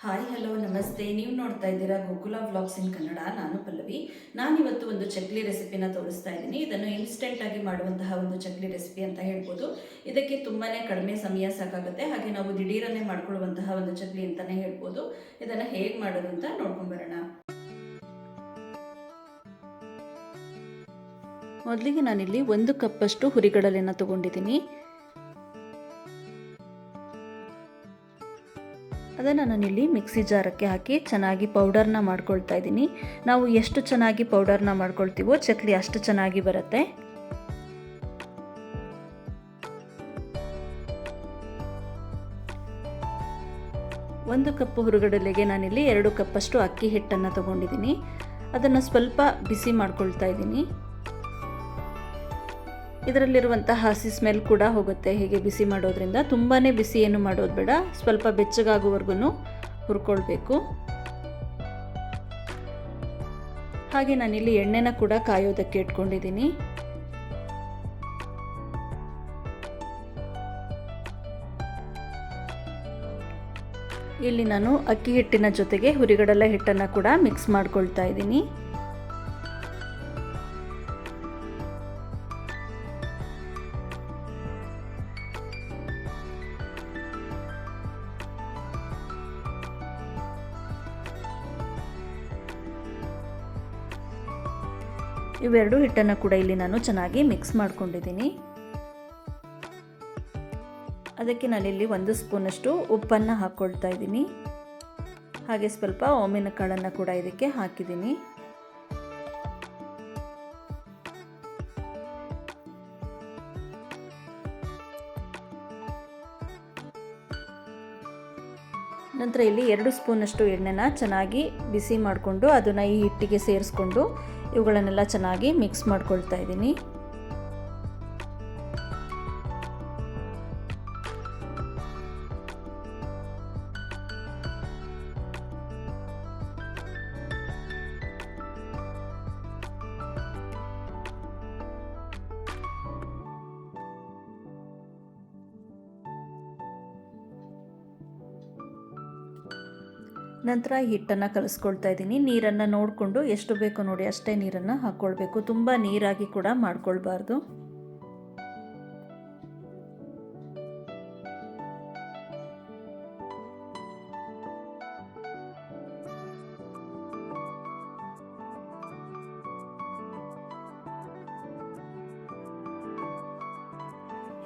Hi hello ನಮಸ್ತೆ. ನೀವು ನೋಡ್ತಾ ಇದ್ದೀರಾ ಗೋಕುಲ ವ್ಲಾಗ್ಸ್ ಇನ್ ಕನ್ನಡ ನಾನು ಪಲ್ಲವಿ. ನಾನಿವತ್ತು ಒಂದು ಚಕ್ಲಿ ರೆಸಿಪಿನ ತೋರಿಸ್ತಾ ಇದ್ದೀನಿ. ಇದನ್ನು ಇನ್ಸ್ಟೆಂಟಾಗಿ ಮಾಡುವಂತಹ ಒಂದು ಚಕ್ಲಿ ರೆಸಿಪಿ ಅಂತ ಹೇಳ್ಬೋದು. ಇದಕ್ಕೆ ತುಂಬಾ ಕಡಿಮೆ ಸಮಯ ಸಾಕಾಗುತ್ತೆ. ಹಾಗೆ ನಾವು ದಿಢೀರನ್ನೇ ಮಾಡ್ಕೊಳ್ಳುವಂತಹ ಒಂದು ಚಕ್ಲಿ ಅಂತಲೇ ಹೇಳ್ಬೋದು. ಇದನ್ನು ಹೇಗೆ ಮಾಡೋದು ಅಂತ ನೋಡ್ಕೊಂಬರೋಣ ಮೊದಲಿಗೆ ನಾನಿಲ್ಲಿ ಒಂದು ಕಪ್ಪಷ್ಟು ಹುರಿಗಡಲೆಯನ್ನು ತಗೊಂಡಿದ್ದೀನಿ. ಅದನ್ನು ನಾನಿಲ್ಲಿ ಮಿಕ್ಸಿ ಜಾರಕ್ಕೆ ಹಾಕಿ ಚೆನ್ನಾಗಿ ಪೌಡರ್ನ ಮಾಡ್ಕೊಳ್ತಾ ಇದ್ದೀನಿ. ನಾವು ಎಷ್ಟು ಚೆನ್ನಾಗಿ ಪೌಡರ್ನ ಮಾಡ್ಕೊಳ್ತೀವೋ ಚಕ್ಲಿ ಅಷ್ಟು ಚೆನ್ನಾಗಿ ಬರುತ್ತೆ. ಒಂದು ಕಪ್ ಹುರುಗಡಲೆಗೆ ನಾನಿಲ್ಲಿ ಎರಡು ಕಪ್ಪಷ್ಟು ಅಕ್ಕಿ ಹಿಟ್ಟನ್ನು ತಗೊಂಡಿದ್ದೀನಿ. ಅದನ್ನು ಸ್ವಲ್ಪ ಬಿಸಿ ಮಾಡ್ಕೊಳ್ತಾ ಇದ್ದೀನಿ. ಇದರಲ್ಲಿರುವಂತಹ ಹಸಿ ಸ್ಮೆಲ್ ಕೂಡ ಹೋಗುತ್ತೆ. ಹೀಗೆ ಬಿಸಿ ಮಾಡೋದ್ರಿಂದ ತುಂಬಾ ಬಿಸಿ ಏನು ಮಾಡೋದು ಬೇಡ. ಸ್ವಲ್ಪ ಬೆಚ್ಚಗಾಗುವವರೆಗೂ ಹುರ್ಕೊಳ್ಬೇಕು. ಹಾಗೆ ನಾನಿಲ್ಲಿ ಎಣ್ಣೆನ ಕೂಡ ಕಾಯೋದಕ್ಕೆ ಇಟ್ಕೊಂಡಿದ್ದೀನಿ. ಇಲ್ಲಿ ನಾನು ಅಕ್ಕಿ ಹಿಟ್ಟಿನ ಜೊತೆಗೆ ಹುರಿಗಡಲೆ ಹಿಟ್ಟನ್ನು ಕೂಡ ಮಿಕ್ಸ್ ಮಾಡ್ಕೊಳ್ತಾ ಇದ್ದೀನಿ. ಇವೆರಡು ಹಿಟ್ಟನ್ನು ಕೂಡ ಇಲ್ಲಿ ನಾನು ಚೆನ್ನಾಗಿ ಮಿಕ್ಸ್ ಮಾಡ್ಕೊಂಡಿದ್ದೀನಿ. ಅದಕ್ಕೆ ನಾನಿಲ್ಲಿ ಒಂದು ಸ್ಪೂನಷ್ಟು ಉಪ್ಪನ್ನು ಹಾಕ್ಕೊಳ್ತಾ ಇದ್ದೀನಿ. ಹಾಗೆ ಸ್ವಲ್ಪ ಓಮಿನ ಕಾಳನ್ನು ಕೂಡ ಇದಕ್ಕೆ ಹಾಕಿದ್ದೀನಿ. ನಂತರ ಇಲ್ಲಿ ಎರಡು ಸ್ಪೂನಷ್ಟು ಎಣ್ಣೆನ ಚೆನ್ನಾಗಿ ಬಿಸಿ ಮಾಡಿಕೊಂಡು ಅದನ್ನು ಈ ಹಿಟ್ಟಿಗೆ ಸೇರಿಸ್ಕೊಂಡು ಇವುಗಳನ್ನೆಲ್ಲ ಚೆನ್ನಾಗಿ ಮಿಕ್ಸ್ ಮಾಡ್ಕೊಳ್ತಾ ಇದ್ದೀನಿ. ನಂತರ ಹಿಟ್ಟನ್ನು ಕಲಿಸ್ಕೊಳ್ತಾ ಇದ್ದೀನಿ. ನೀರನ್ನು ನೋಡಿಕೊಂಡು ಎಷ್ಟು ಬೇಕು ನೋಡಿ ಅಷ್ಟೇ ನೀರನ್ನು ಹಾಕ್ಕೊಳ್ಬೇಕು ತುಂಬ ನೀರಾಗಿ ಕೂಡ ಮಾಡ್ಕೊಳ್ಬಾರ್ದು.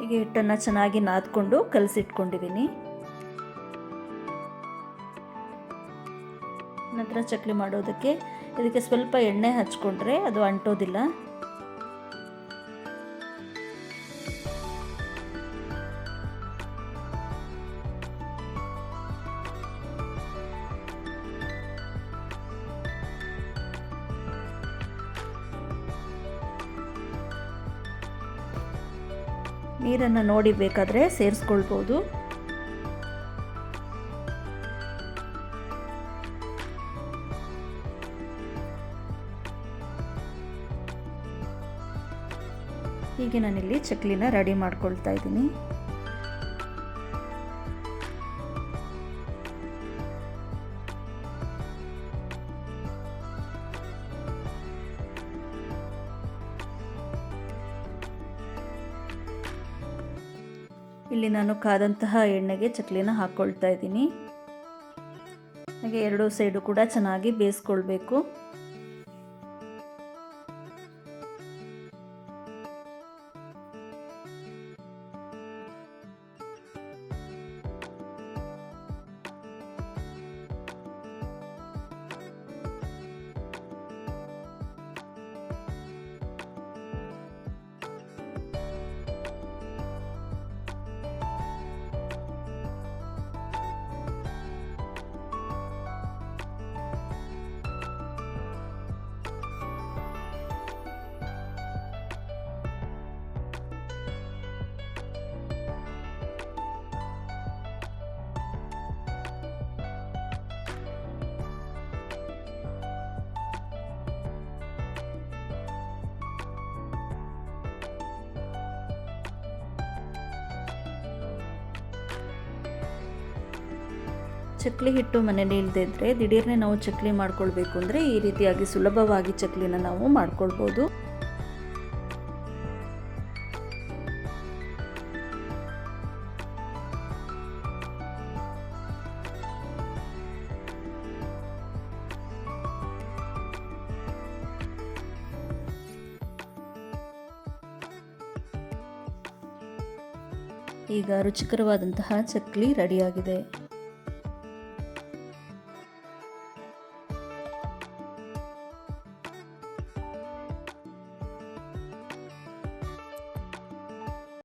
ಹೀಗೆ ಹಿಟ್ಟನ್ನು ಚೆನ್ನಾಗಿ ನಾದ್ಕೊಂಡು ಕಲಸಿಟ್ಕೊಂಡಿದ್ದೀನಿ. ನಂತರ ಚಕ್ಲಿ ಮಾಡೋದಕ್ಕೆ ಇದಕ್ಕೆ ಸ್ವಲ್ಪ ಎಣ್ಣೆ ಹಚ್ಕೊಂಡ್ರೆ ಅದು ಅಂಟೋದಿಲ್ಲ. ನೀರನ್ನು ನೋಡಿ ಬೇಕಾದರೆ ಸೇರಿಸ್ಕೊಳ್ಬೋದು. ಹೀಗೆ ನಾನಿಲ್ಲಿ ಚಕ್ಲಿನ ರೆಡಿ ಮಾಡ್ಕೊಳ್ತಾ ಇದ್ದೀನಿ. ಇಲ್ಲಿ ನಾನು ಕಾದಂತಹ ಎಣ್ಣೆಗೆ ಚಕ್ಲಿನ ಹಾಕ್ಕೊಳ್ತಾ ಇದ್ದೀನಿ. ಹಾಗೆ ಎರಡು ಸೈಡು ಕೂಡ ಚೆನ್ನಾಗಿ ಬೇಯಿಸ್ಕೊಳ್ಬೇಕು. ಚಕ್ಲಿ ಹಿಟ್ಟು ಮನೇಲಿ ಇಲ್ಲದೇ ಇದ್ದರೆ ದಿಢೀರ್ನೆ ನಾವು ಚಕ್ಲಿ ಮಾಡ್ಕೊಳ್ಬೇಕು ಅಂದರೆ ಈ ರೀತಿಯಾಗಿ ಸುಲಭವಾಗಿ ಚಕ್ಲಿನ ನಾವು ಮಾಡ್ಕೊಳ್ಬೋದು. ಈಗ ರುಚಿಕರವಾದಂತಹ ಚಕ್ಲಿ ರೆಡಿಯಾಗಿದೆ.